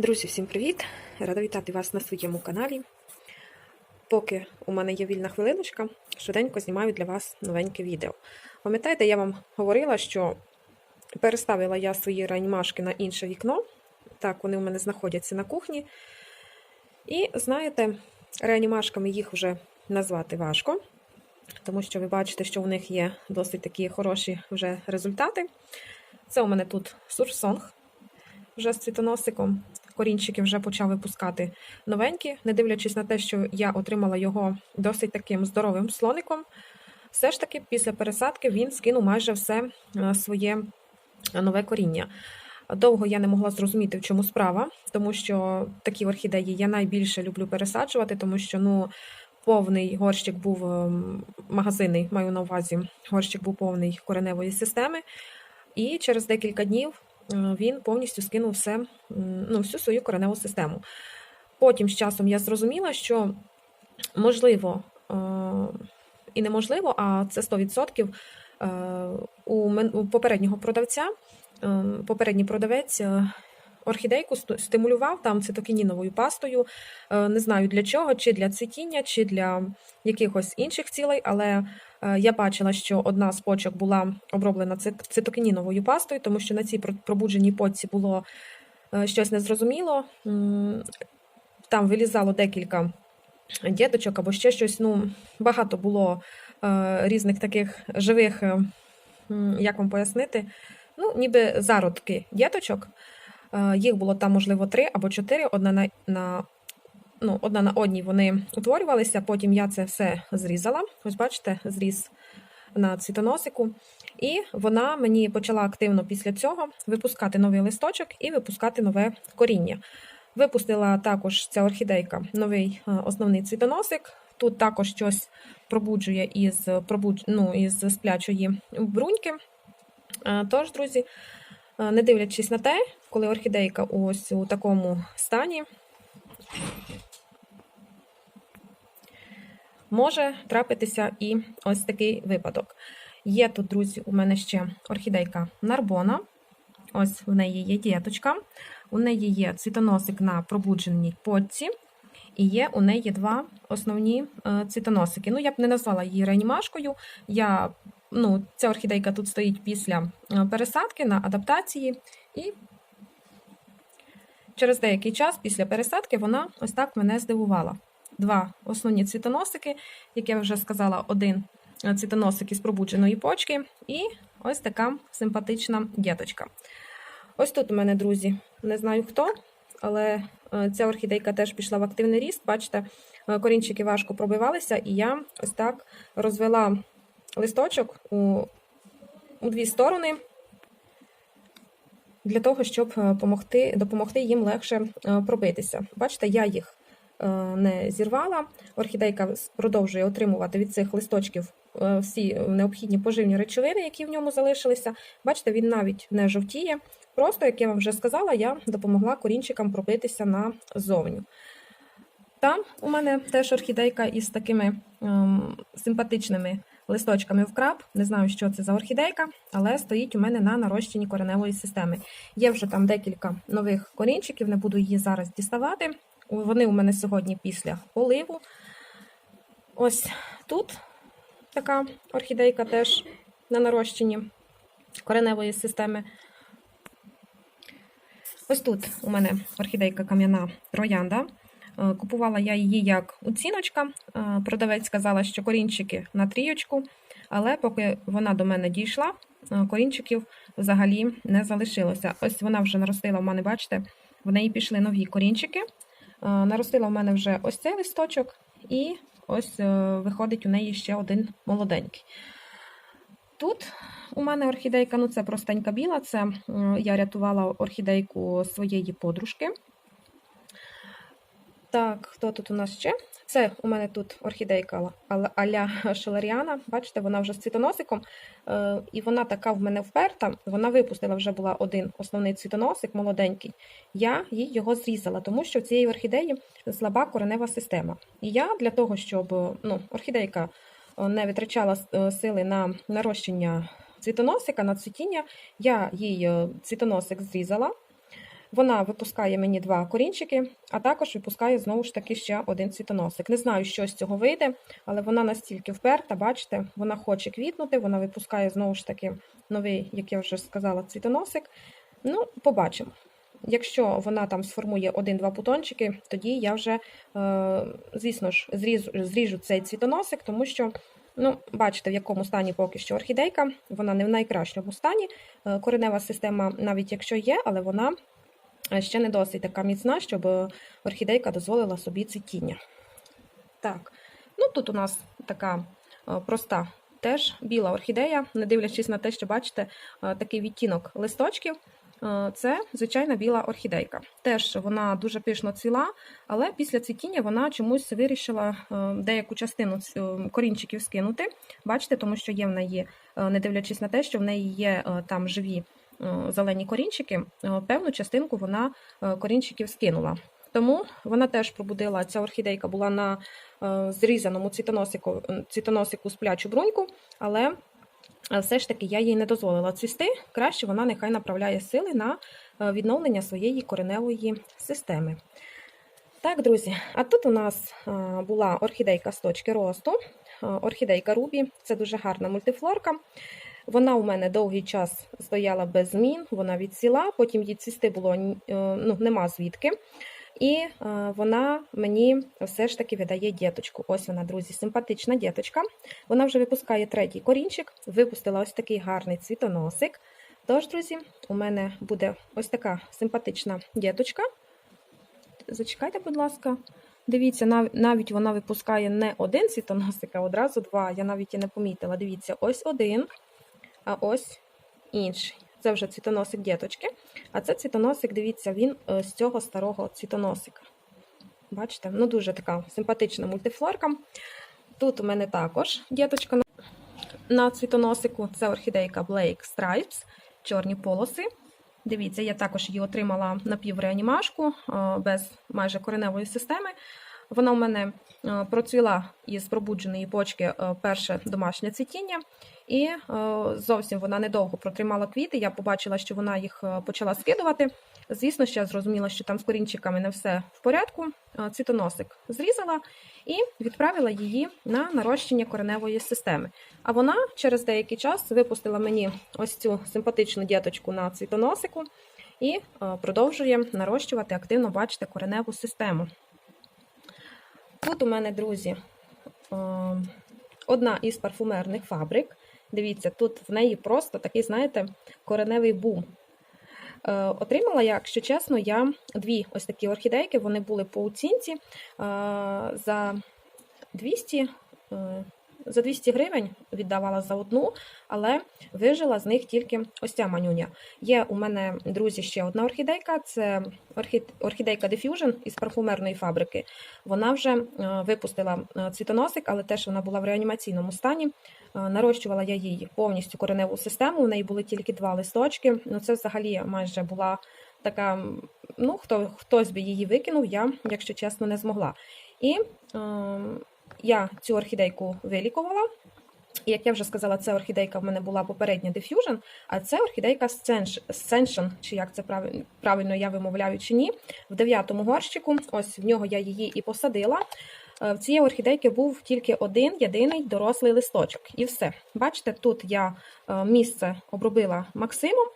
Друзі, всім привіт! Рада вітати вас на своєму каналі. Поки у мене є вільна хвилиночка, швиденько знімаю для вас новеньке відео. Пам'ятаєте, я вам говорила, що переставила я свої реанімашки на інше вікно. Так, вони у мене знаходяться на кухні. І знаєте, реанімашками їх вже назвати важко, тому що ви бачите, що у них є досить такі хороші вже результати. Це у мене тут сурсонг вже з цвітоносиком. Корінчики вже почав випускати новенькі, не дивлячись на те, що я отримала його досить таким здоровим слоником. Все ж таки, після пересадки він скинув майже все е, своє нове коріння. Довго я не могла зрозуміти, в чому справа, тому що такі орхідеї я найбільше люблю пересаджувати, тому що ну, повний горщик був ем, магазинний, маю на увазі, горщик був повний кореневої системи. І через декілька днів він повністю скинув все, ну, всю свою кореневу систему. Потім з часом я зрозуміла, що можливо е, і неможливо, а це 100% е, у попереднього продавця. е, Попередній продавець е, орхідейку стимулював там цитокініновою пастою. Е, Не знаю для чого, чи для цвітіння, чи для якихось інших цілей, але Е, Я бачила, що одна з почок була оброблена цитокініновою пастою, тому що на цій пробудженій почці було е, щось незрозуміло. Там вилізало декілька діточок або ще щось. Ну, багато було різних таких живих, як вам пояснити, ну, ніби зародки діточок. Е, Їх було там, можливо, три або чотири, одна на, на ну, одна на одній вони утворювалися, потім я це все зрізала. Ось бачите, зріз на цвітоносику. І вона мені почала активно після цього випускати новий листочок і випускати нове коріння. Випустила також ця орхідейка новий е, основний цвітоносик. Тут також щось пробуджує із, пробудж... ну, із сплячої бруньки. Е, Тож, друзі, не дивлячись на те, коли орхідейка ось у такому стані, може трапитися і ось такий випадок. Є тут, друзі, у мене ще орхідейка Нарбона. Ось в неї є діточка, у неї є цвітоносик на пробудженій почці, і є у неї два основні е, цвітоносики. Ну, я б не назвала її реанімашкою. Я, ну, ця орхідейка тут стоїть після е, пересадки на адаптації, і через деякий час після пересадки вона ось так мене здивувала два основні цвітоносики, як я вже сказала, один цвітоносик із пробудженої почки, і ось така симпатична діточка. Ось тут у мене, друзі, не знаю хто, але е, ця орхідейка теж пішла в активний ріст. Бачите, е, корінчики важко пробивалися, і я ось так розвела листочок у, у дві сторони. Для того, щоб е, помогти, допомогти їм легше е, пробитися. Бачите, я їх е, не зірвала. Орхідейка продовжує отримувати від цих листочків е, всі необхідні поживні речовини, які в ньому залишилися. Бачите, він навіть не жовтіє. Просто, як я вам вже сказала, я допомогла корінчикам пробитися назовню. Там у мене теж орхідейка із такими ем, симпатичними листочками в краб. Не знаю, що це за орхідейка, але стоїть у мене на нарощенні кореневої системи. Є вже там декілька нових корінчиків, не буду її зараз діставати. Вони у мене сьогодні після поливу. Ось тут така орхідейка теж на нарощенні кореневої системи. Ось тут у мене орхідейка кам'яна троянда. Е, Купувала я її як оціночка. Е, Продавець сказала, що корінчики на трійочку, але поки вона до мене дійшла, е, корінчиків взагалі не залишилося. Ось вона вже наростила в мене, бачите, в неї пішли нові корінчики. Наростила в мене вже ось цей листочок, і ось виходить у неї ще один молоденький. Тут у мене орхідейка, ну це простенька біла, це я рятувала орхідейку своєї подружки. Так, хто тут у нас ще? Це у мене тут орхідейка аля Шелеріана. Бачите, вона вже з цвітоносиком. Е, і вона така в мене вперта. Вона випустила вже була один основний цвітоносик, молоденький. Я їй його зрізала, тому що в цієї орхідеї слаба коренева система. І я для того, щоб ну, орхідейка е, не витрачала е, сили на нарощення цвітоносика, на цвітіння, я їй цвітоносик зрізала. Вона випускає мені два корінчики, а також випускає знову ж таки ще один цвітоносик. Не знаю, що з цього вийде, але вона настільки вперта, бачите, вона хоче квітнути, вона випускає знову ж таки новий, як я вже сказала, цвітоносик. Ну, побачимо. Якщо вона там сформує один-два бутончики, тоді я вже, е, звісно ж, зріжу, зріжу цей цвітоносик, тому що, ну, бачите, в якому стані поки що орхідейка, вона не в найкращому стані. Е, Коренева система, навіть якщо є, але вона ще не досить така міцна, щоб е, орхідейка дозволила собі цвітіння. Так, ну тут у нас така е, проста теж біла орхідея, не дивлячись на те, що бачите, е, такий відтінок листочків. Е, Це звичайна біла орхідейка. Теж вона дуже пишно цвіла, але після цвітіння вона чомусь вирішила е, деяку частину е, корінчиків скинути. Бачите, тому що є в неї, е, не дивлячись на те, що в неї є е, там живі е, зелені корінчики, е, певну частинку вона е, корінчиків скинула. Тому вона теж пробудила, ця орхідейка була на е, зрізаному цвітоносику, цвітоносику сплячу бруньку, але е, все ж таки я їй не дозволила цвісти. Краще вона нехай направляє сили на е, відновлення своєї кореневої системи. Так, друзі, а тут у нас е, була орхідейка з точки росту, е, орхідейка Рубі, це дуже гарна мультифлорка. Вона у мене довгий час стояла без змін, вона відсіла, потім їй цвісти було е, ну, нема звідки. І е, вона мені все ж таки видає діточку. Ось вона, друзі, симпатична діточка. Вона вже випускає третій корінчик, випустила ось такий гарний цвітоносик. Тож, друзі, у мене буде ось така симпатична діточка. Зачекайте, будь ласка. Дивіться, нав- навіть вона випускає не один цвітоносик, а одразу два. Я навіть і не помітила. Дивіться, ось один, а ось інший. Це вже цвітоносик діточки. А це цвітоносик, дивіться, він е, з цього старого цвітоносика. Бачите? Ну, дуже така симпатична мультифлорка. Тут у мене також діточка на- на цвітоносику. Це орхідейка Blake Stripes, чорні полоси. Дивіться, я також її отримала напівреанімашку е, без майже кореневої системи. Вона у мене е, процвіла із пробудженої почки е, перше домашнє цвітіння, і е, зовсім вона недовго протримала квіти. Я побачила, що вона їх почала скидувати. Звісно, ще зрозуміла, що там з корінчиками не все в порядку. Цвітоносик зрізала і відправила її на нарощення кореневої системи. А вона через деякий час випустила мені ось цю симпатичну діточку на цвітоносику і продовжує нарощувати активно, бачите, кореневу систему. Тут у мене, друзі, е, одна із парфумерних фабрик. Дивіться, тут в неї просто такий, знаєте, кореневий бум. Е, Отримала я, якщо чесно, я дві ось такі орхідейки, вони були по оцінці е, за 200, е, за 200 гривень віддавала за одну, але вижила з них тільки ось ця манюня. Є у мене, друзі, ще одна орхідейка, це орхідейка Diffusion із парфумерної фабрики. Вона вже е, випустила е, цвітоносик, але теж вона була в реанімаційному стані. Е, Нарощувала я їй повністю кореневу систему. У неї були тільки два листочки. Ну, це взагалі майже була така. Ну, хто хтось би її викинув, я, якщо чесно, не змогла. І е, я цю орхідейку вилікувала. Як я вже сказала, це орхідейка в мене була попередня Diffusion, а це орхідейка Ascension, чи як це правильно, я вимовляю чи ні, в дев'ятому горщику. Ось в нього я її і посадила. Е, В цієї орхідейки був тільки один єдиний дорослий листочок. І все. Бачите, тут я е, місце обробила Максимом.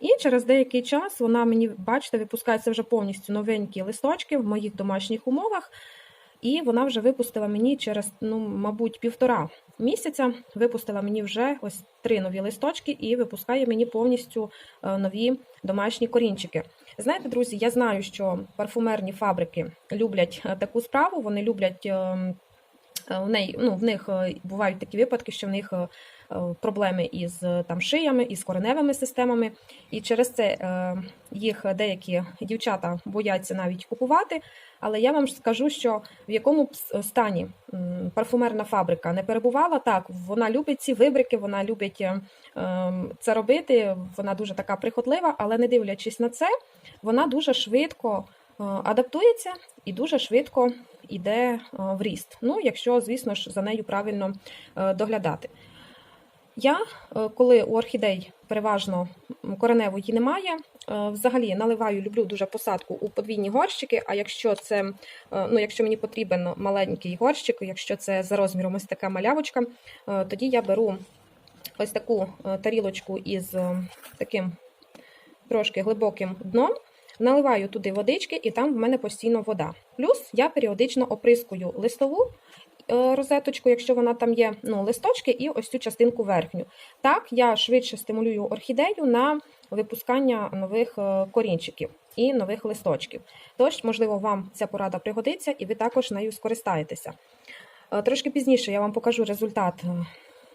І через деякий час вона мені, бачите, випускається вже повністю новенькі листочки в моїх домашніх умовах. І вона вже випустила мені через, ну, мабуть, півтора місяця. Випустила мені вже ось три нові листочки і випускає мені повністю е, нові домашні корінчики. Знаєте, друзі, я знаю, що парфумерні фабрики люблять е, таку справу, вони люблять. е, е, В, неї, ну, в них е, бувають такі випадки, що в них е, е, проблеми із е, там, шиями, із кореневими системами, і через це е, їх деякі дівчата бояться навіть купувати. Але я вам скажу, що в якому б стані парфумерна фабрика не перебувала, так вона любить ці вибрики, вона любить е, ем, це робити. Вона дуже така прихотлива, але не дивлячись на це, вона дуже швидко е, адаптується і дуже швидко йде е, в ріст. Ну, якщо, звісно ж, за нею правильно е, доглядати. Я, е, коли у орхідей переважно кореневої немає, е, взагалі наливаю, люблю дуже посадку у подвійні горщики. А якщо це, е, ну, якщо мені потрібен маленький горщик, якщо це за розміром ось така малявочка, тоді я беру ось таку тарілочку із таким трошки глибоким дном. Наливаю туди водички, і там в мене постійно вода. Плюс я періодично оприскую листову розеточку, якщо вона там є, ну, листочки, і ось цю частинку верхню. Так, я швидше стимулюю орхідею на випускання нових е, корінчиків і нових листочків. Тож, можливо, вам ця порада пригодиться, і ви також нею скористаєтеся. Е, Трошки пізніше я вам покажу результат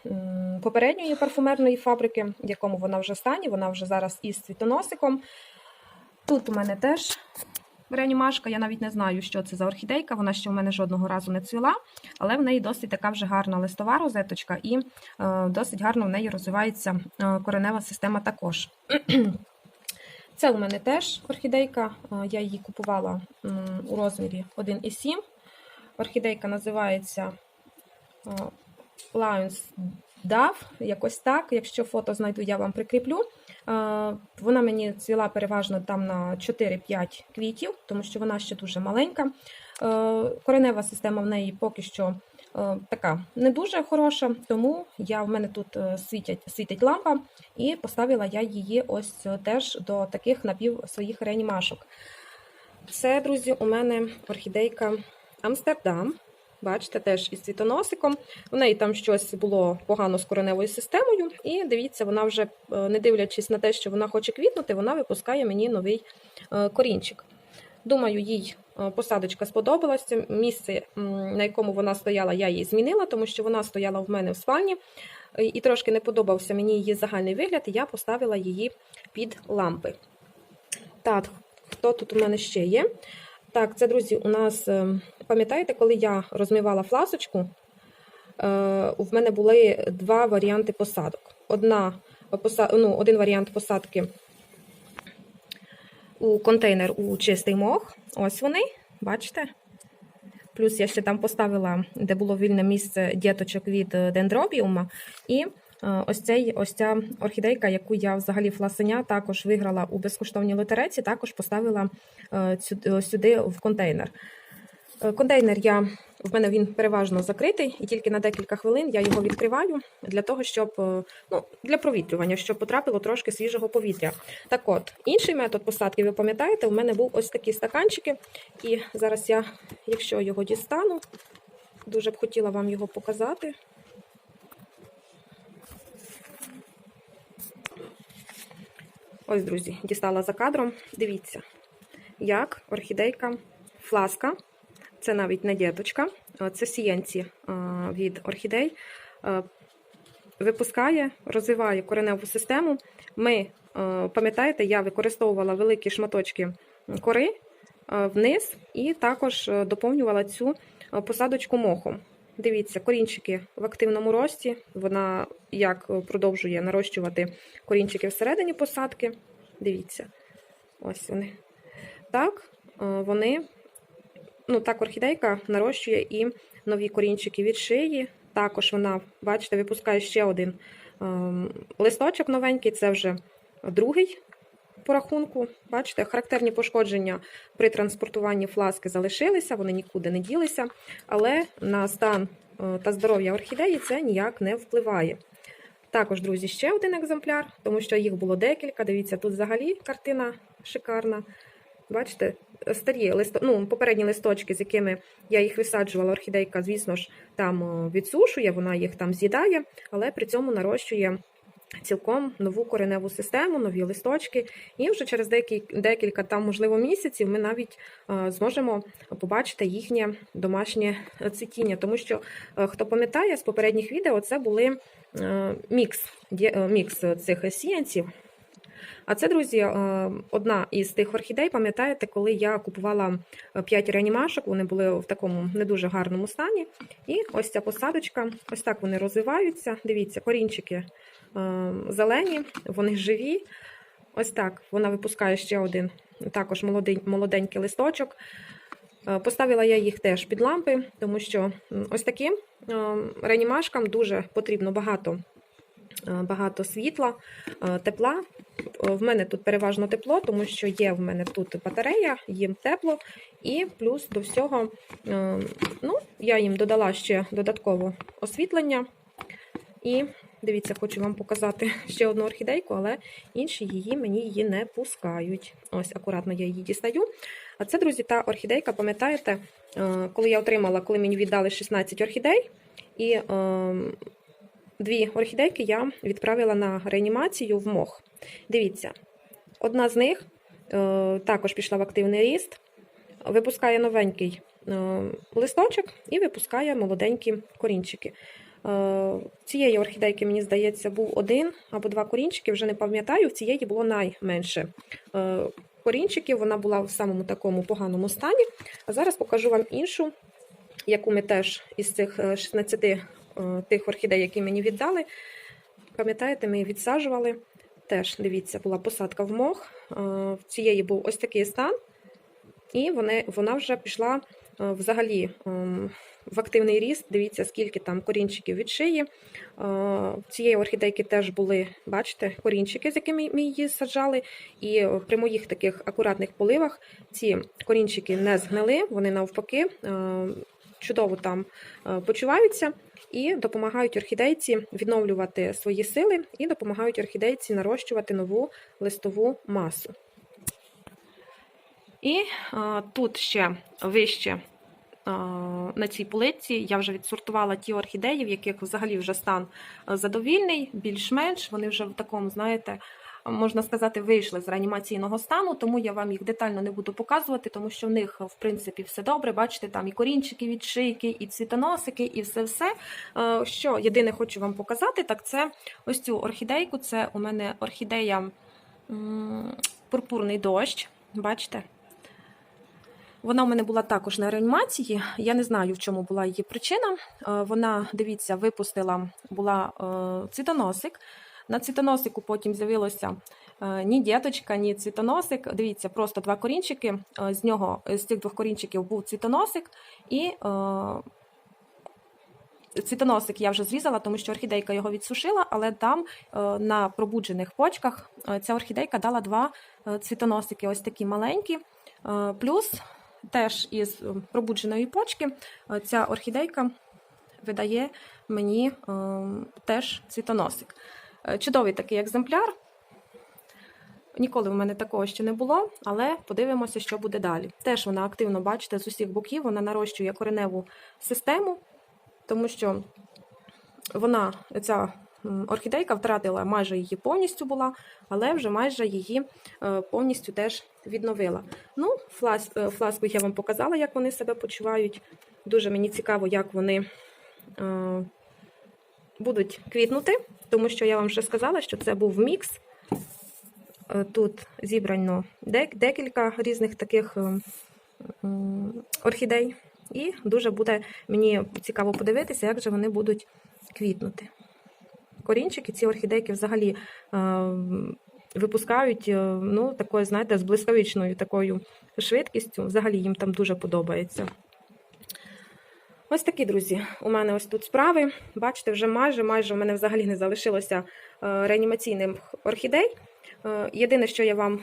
е, попередньої парфумерної фабрики, в якому вона вже стані. Вона вже зараз із цвітоносиком. Тут у мене теж реанімашка, я навіть не знаю, що це за орхідейка. Вона ще в мене жодного разу не цвіла, але в неї досить така вже гарна листова розеточка, і е, досить гарно в неї розвивається е, коренева система також. Це у мене теж орхідейка. е, Я її купувала у розмірі 1,7. Орхідейка називається Lions Dove, якось так. Якщо фото знайду, я вам прикріплю. Вона мені цвіла переважно там на 4-5 квітів, тому що вона ще дуже маленька. Е, Коренева система в неї поки що е, така не дуже хороша, тому я, в мене тут е, світять, світить лампа, і поставила я її ось теж до таких напів своїх реанімашок. Це, друзі, у мене орхідейка Амстердам. Бачите, теж із цвітоносиком. У неї там щось було погано з кореневою системою. І дивіться, вона вже, е, не дивлячись на те, що вона хоче квітнути, вона випускає мені новий е, корінчик. Думаю, їй е, посадочка сподобалася. Місце, на якому вона стояла, я її змінила, тому що вона стояла в мене в спальні. І трошки не подобався мені її загальний вигляд, і я поставила її під лампи. Так, хто тут у мене ще є? Так, це, друзі, у нас, е, пам'ятаєте, коли я розмивала фласочку, е, в мене були два варіанти посадок. Одна, ну, один варіант посадки у контейнер у чистий мох. Ось вони, бачите? Плюс я ще там поставила, де було вільне місце діточок від е, дендробіума. І ось, цей, ось ця орхідейка, яку я взагалі фласеня також виграла у безкоштовній лотереці, також поставила е, е, сюди в контейнер. Е, Контейнер я в мене він переважно закритий, і тільки на декілька хвилин я його відкриваю для того, щоб е, ну, для провітрювання, щоб потрапило трошки свіжого повітря. Так от, інший метод посадки, ви пам'ятаєте, у мене був ось такі стаканчики, і зараз я, якщо його дістану, дуже б хотіла вам його показати. Ось, друзі, дістала за кадром. Дивіться, як орхідейка фласка. Це навіть не діточка, це сіянці від орхідей. Випускає, розвиває кореневу систему. Ми, пам'ятаєте, я використовувала великі шматочки кори вниз і також е, доповнювала цю посадочку мохом. Дивіться, корінчики в активному рості. Вона як продовжує нарощувати корінчики всередині посадки. Дивіться, ось вони. Так, е, вони ну так, орхідейка нарощує і нові корінчики від шиї. Також вона, бачите, випускає ще один ем, листочок новенький, це вже другий по рахунку. Бачите, характерні пошкодження при транспортуванні фласки залишилися, вони нікуди не ділися, але на стан е, та здоров'я орхідеї це ніяк не впливає. Також, друзі, ще один екземпляр, тому що їх було декілька. Дивіться, тут взагалі картина шикарна. Бачите, старі листо... ну, попередні листочки, з якими я їх висаджувала, орхідейка, звісно ж, там відсушує, вона їх там з'їдає, але при цьому нарощує цілком нову кореневу систему, нові листочки. І вже через декілька там, можливо, місяців ми навіть е, зможемо побачити їхнє домашнє цвітіння. Тому що, е, хто пам'ятає, з попередніх відео це були е, мікс, мікс цих сіянців. А це, друзі, одна із тих орхідей. Пам'ятаєте, коли я купувала 5 реанімашок, вони були в такому не дуже гарному стані. І ось ця посадочка, ось так вони розвиваються. Дивіться, корінчики зелені, вони живі. Ось так вона випускає ще один також молоденький листочок. Е, Поставила я їх теж під лампи, тому що ось таким е, реанімашкам дуже потрібно багато е, багато світла, е, тепла. Е, В мене тут переважно тепло, тому що є в мене тут батарея, їм тепло, і плюс до всього е, ну, я їм додала ще додатково освітлення. І дивіться, хочу вам показати ще одну орхідейку, але інші її мені її не пускають. Ось акуратно я її дістаю. А це, друзі, та орхідейка, пам'ятаєте, е, коли я отримала, коли мені віддали 16 орхідей, і е, дві орхідейки я відправила на реанімацію в мох. Дивіться, одна з них е, також пішла в активний ріст, випускає новенький е, листочок і випускає молоденькі корінчики. Е, Цієї орхідейки, мені здається, був один або два корінчики, вже не пам'ятаю, в цієї було найменше е, корінчиків, вона була в самому такому поганому стані. А зараз покажу вам іншу, яку ми теж із цих е, 16 е, тих орхідей, які мені віддали. Пам'ятаєте, ми її відсаджували. Теж, дивіться, була посадка в мох. В цієї був ось такий стан, і вона вже пішла взагалі ем, в активний ріст. Дивіться, скільки там корінчиків від шиї. Е, цієї орхідейки теж були, бачите, корінчики, з якими ми її саджали. І е, при моїх таких акуратних поливах ці корінчики не згнили, вони навпаки е, чудово там е, почуваються і допомагають орхідейці відновлювати свої сили і допомагають орхідейці нарощувати нову листову масу. І е, тут ще вище е, на цій полиці я вже відсортувала ті орхідеї, в яких взагалі вже стан е, задовільний, більш-менш. Вони вже в такому, знаєте, можна сказати, вийшли з реанімаційного стану, тому я вам їх детально не буду показувати, тому що в них, в принципі, все добре. Бачите, там і корінчики від шийки, і цвітоносики, і все-все. Що єдине хочу вам показати, так це ось цю орхідейку. Це у мене орхідея пурпурний дощ. Бачите? Вона у мене була також на реанімації. Я не знаю, в чому була її причина. Е, Вона, дивіться, випустила була е, цвітоносик. На цвітоносику потім з'явилося е, ні діточка, ні цвітоносик. Дивіться, просто два корінчики. З нього з цих двох корінчиків був цвітоносик, і цвітоносик я вже зрізала, тому що орхідейка його відсушила, але там на пробуджених почках ця орхідейка дала два цвітоносики, ось такі маленькі. Плюс теж із е, пробудженої почки е, ця орхідейка видає мені е, теж цвітоносик. Чудовий такий екземпляр. Ніколи в мене такого ще не було, але подивимося, що буде далі. Теж вона активно, бачите, з усіх боків вона нарощує кореневу систему, тому що вона, ця орхідейка, втратила майже її повністю була, але вже майже її повністю теж відновила. Ну, флас, е, фласку я вам показала, як вони себе почувають. Дуже мені цікаво, як вони е, будуть квітнути, тому що я вам вже сказала, що це був мікс. Е, Тут зібрано дек- декілька різних таких е, орхідей. І дуже буде мені цікаво подивитися, як же вони будуть квітнути. Корінчики, ці орхідейки взагалі випускають е, ну, такою, знаєте, з блискавичною такою швидкістю. Взагалі їм там дуже подобається. Ось такі, друзі, у мене ось тут справи. Бачите, вже майже майже у мене взагалі не залишилося е, реанімаційних орхідей. Е, Єдине, що я вам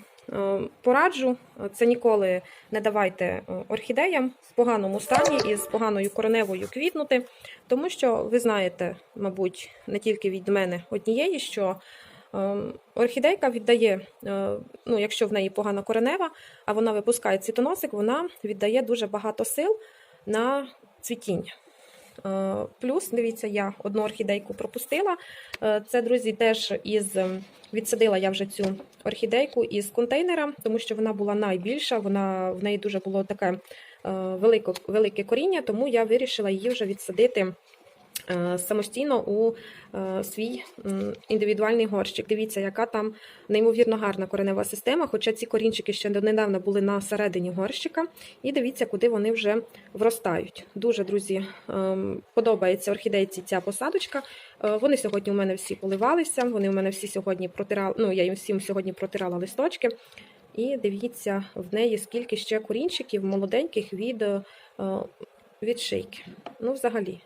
пораджу, це ніколи не давайте орхідеям в поганому стані і з поганою кореневою квітнути, тому що ви знаєте, мабуть, не тільки від мене однієї, що орхідейка віддає, е, ну, якщо в неї погана коренева, а вона випускає цвітоносик, вона віддає дуже багато сил на цвітіння. Е, Плюс, дивіться, я одну орхідейку пропустила. Е, Це, друзі, теж із ем, відсадила я вже цю орхідейку із контейнера, тому що вона була найбільша, вона в неї дуже було таке велике, велике коріння, тому я вирішила її вже відсадити самостійно у е, свій індивідуальний горщик. Дивіться, яка там неймовірно гарна коренева система, хоча ці корінчики ще донедавна були на середині горщика. І дивіться, куди вони вже вростають. Дуже, друзі, ем, подобається орхідейці ця посадочка. Е, Вони сьогодні у мене всі поливалися, вони у мене всі сьогодні протирали, ну я їм всім сьогодні протирала листочки. І дивіться в неї скільки ще корінчиків молоденьких від, е, від шийки. Ну, взагалі.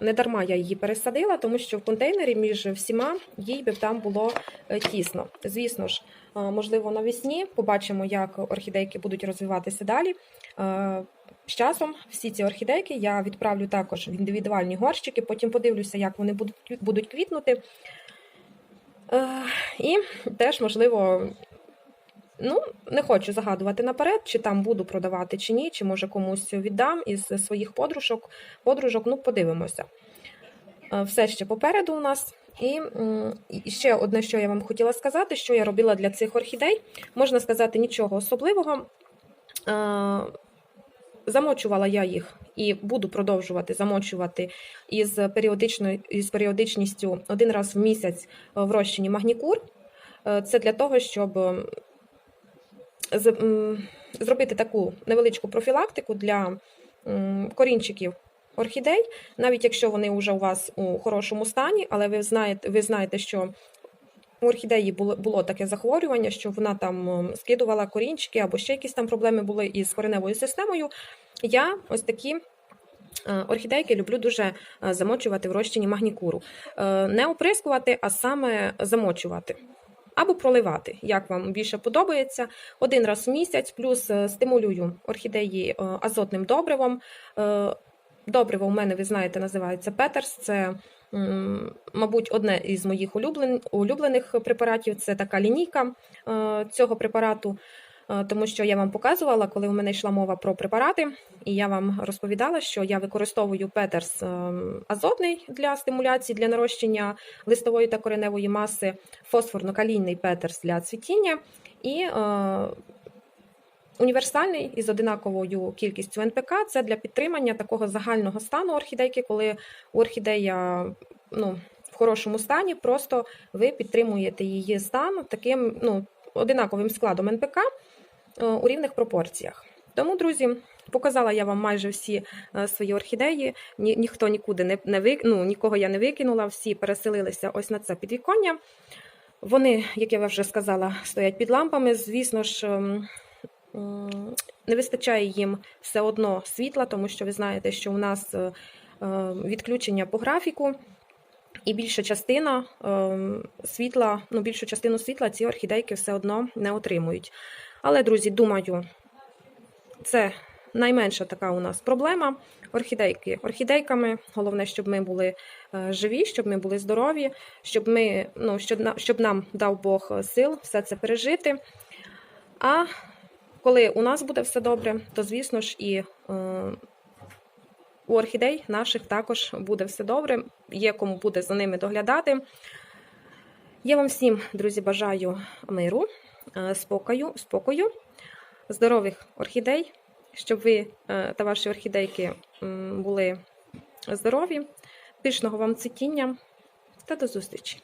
Не дарма я її пересадила, тому що в контейнері між всіма їй би там було е, тісно. Звісно ж, е, можливо, навесні побачимо, як орхідейки будуть розвиватися далі. Е, З часом всі ці орхідейки я відправлю також в індивідуальні горщики, потім подивлюся, як вони будуть, квітнути. І теж, можливо, ну, не хочу загадувати наперед, чи там буду продавати чи ні, чи може комусь віддам із своїх подружок. Подружок, ну, подивимося. Е, Все ще попереду у нас. І ще одне, що я вам хотіла сказати, що я робила для цих орхідей. Можна сказати, нічого особливого. Е, Замочувала я їх і буду продовжувати замочувати із із періодичністю один раз в місяць в розчині магнікур. Е, Це для того, щоб зробити таку невеличку профілактику для корінчиків орхідей, навіть якщо вони вже у вас у хорошому стані, але ви знаєте, ви знаєте, що у орхідеї було, було таке захворювання, що вона там скидувала корінчики або ще якісь там проблеми були із кореневою системою. Я ось такі. е, Орхідейки люблю дуже е, замочувати в розчині магнікуру. Е, Не оприскувати, а саме замочувати. Або проливати, як вам більше подобається. Один раз в місяць, плюс е, стимулюю орхідеї е, азотним добривом. Е, Добриво у мене, ви знаєте, називається Петерс. Це, мабуть, одне із моїх улюблених препаратів. Це така лінійка цього препарату. Е, Тому що я вам показувала, коли у мене йшла мова про препарати, і я вам розповідала, що я використовую Петерс е, азотний для стимуляції, для нарощення листової та кореневої маси, фосфорно-калійний Петерс для цвітіння і е, універсальний із одинаковою кількістю НПК це для підтримання такого загального стану орхідейки, коли орхідея ну, в хорошому стані, просто ви підтримуєте її стан таким ну, одинаковим складом НПК у рівних пропорціях. Тому, друзі, показала я вам майже всі е, свої орхідеї. Ні, ніхто нікуди не, не вик... ну, нікого я не викинула, всі переселилися ось на це підвіконня. Вони, як я вже сказала, стоять під лампами. Звісно ж, ем, не вистачає їм все одно світла, тому що ви знаєте, що у нас е, е, відключення по графіку. І більша частина ем, світла, ну більшу частину світла ці орхідейки все одно не отримують. Але, друзі, думаю, це найменша така у нас проблема. Орхідейки орхідейками. Головне, щоб ми були е, живі, щоб ми були здорові, щоб ми, ну, щоб, щоб нам дав Бог сил все це пережити. А коли у нас буде все добре, то звісно ж і е, у орхідей наших також буде все добре. Є кому буде за ними доглядати. Я вам всім, друзі, бажаю миру, е, спокою, спокою, здорових орхідей, щоб ви е, та ваші орхідейки були здорові, пишного вам цвітіння та до зустрічі!